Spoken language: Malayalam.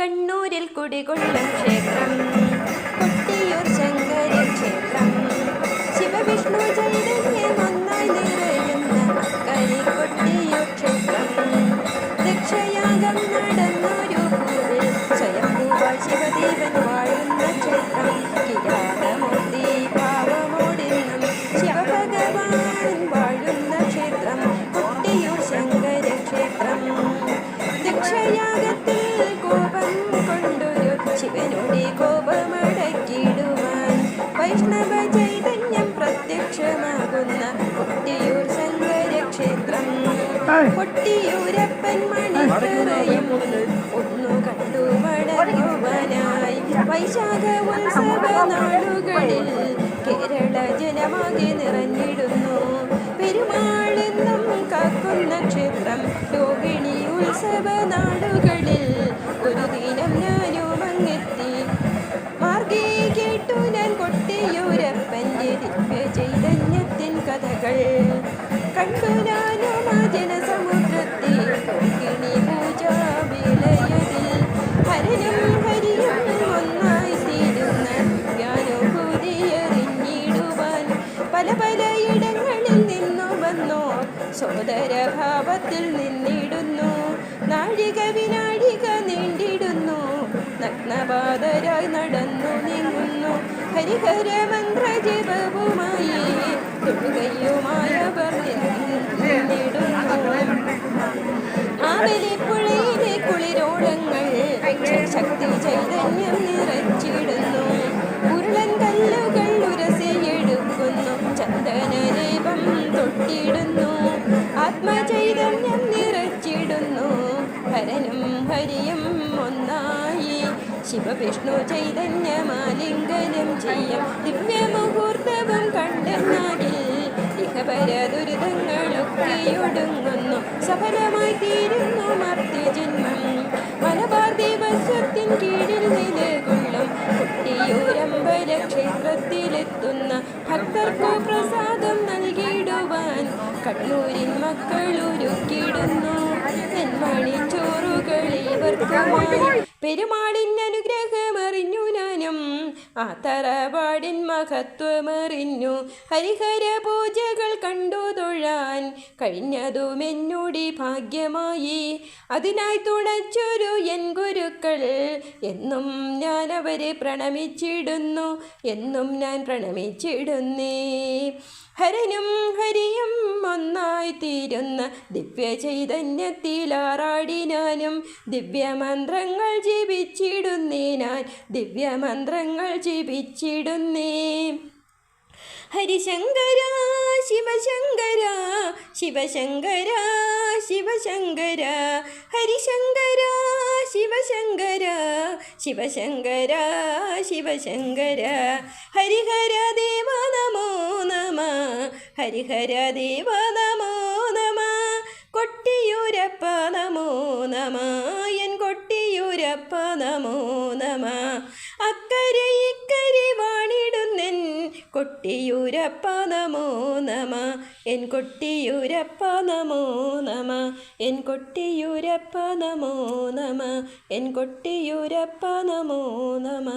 കണ്ണൂരിൽ കുടികൊള്ളും ക്ഷേത്രം. കൊട്ടിയൂരപ്പൻ മണിത്തറയും ഒന്നു കണ്ടു മടങ്ങുവാനായി വൈശാഖ ഉത്സവ നാളുകളിൽ കേരള ജനമാകെ നിറഞ്ഞിടുന്നു. പെരുമാളെന്നും കാക്കുന്ന ക്ഷേത്രം രോഹിണി ഉത്സവ നാളുകളിൽ ഒരു ദിനം ഞാനും അങ്ങെത്തി. മാർഗേ കേട്ടു ഞാൻ കൊട്ടിയൂരപ്പന്റെ ദിവ്യ ചൈതന്യത്തിൻ കഥകൾ. കണ്ടു ഞാനും ആ സോദരഭാവത്തിൽ നിന്നിടുന്നു. നാഴിക വിനാഴിക നീണ്ടിടുന്നു. നഗ്നപാതരായി നടന്നു നീങ്ങുന്നു. ഹരിഹര മന്ത്രജപവുമായി തൊഴുകയുമായവർ നിന്നിടുന്നു. ആവലിപ്പുഴയിലെ കുളിരോളങ്ങൾ ശക്തി ശിവവിഷ്ണു ചൈതന്യമാലിംഗനം ദിവ്യ ദിവ്യമുഹൂർത്തവും കണ്ടെന്നാകിൽ ഇഹപര ദുരിതങ്ങളൊക്കെയൊടുങ്ങുന്നു സഫലമായി തീരുന്നു മർത്യജന്മം. മലബാർ ദേവസ്വത്തിൻ കീഴിൽ നിലകൊള്ളും. കുട്ടിയൂരമ്പല ക്ഷേത്രത്തിലെത്തുന്ന ഭക്തർക്കു പ്രസാദം നൽകിയിടുവാൻ കണ്ണൂരിൻ മക്കളൊരുക്കിടുന്നു നെന്മണി ചോറുകൾ ഇവർക്കുമായി നാനും ഞാനും ആ തറവാടിൻ മഹത്വമറിഞ്ഞു. ഹരിഹര പൂജകൾ കണ്ടു തൊഴാൻ കഴിഞ്ഞതും എന്നോടി ഭാഗ്യമായി. അതിനായി തുണച്ചൊരു എൻ ഗുരുക്കൾ എന്നും ഞാൻ അവരെ പ്രണമിച്ചിടുന്നു. എന്നും ഞാൻ പ്രണമിച്ചിടുന്നേ. ഹരനും ഹരിയും ഒന്നായി തീരുന്ന ദിവ്യ ചൈതന്യത്തിലാറാടിനാനും ദിവ്യമന്ത്രങ്ങൾ ജപിച്ചിടുന്നേ ഞാൻ ദിവ്യമന്ത്രങ്ങൾ ജപിച്ചിടുന്നേ. ഹരിശങ്കര ശിവശങ്കര ശിവശങ്കര ശിവശങ്കര. ഹരിശങ്കര ശിവശങ്കര ശിവശങ്കര ശിവശങ്കര. ഹരിഹര ദേവ നമോ നമ ഹരിഹര ദേവ നമോ നമ. കൊട്ടിയൂരപ്പ നമോ നമ. കൊട്ടിയൂരപ്പ നമോ നമ. അക്കരെ ഇക്കരെ വാണിടുന്നെൻ കൊട്ടിയൂരപ്പ നമോ നമ. എൻ കൊട്ടിയൂരപ്പ നമോ നമ. എൻ കൊട്ടിയൂരപ്പ നമോ നമ. എൻ കൊട്ടിയൂരപ്പ നമോ നമ.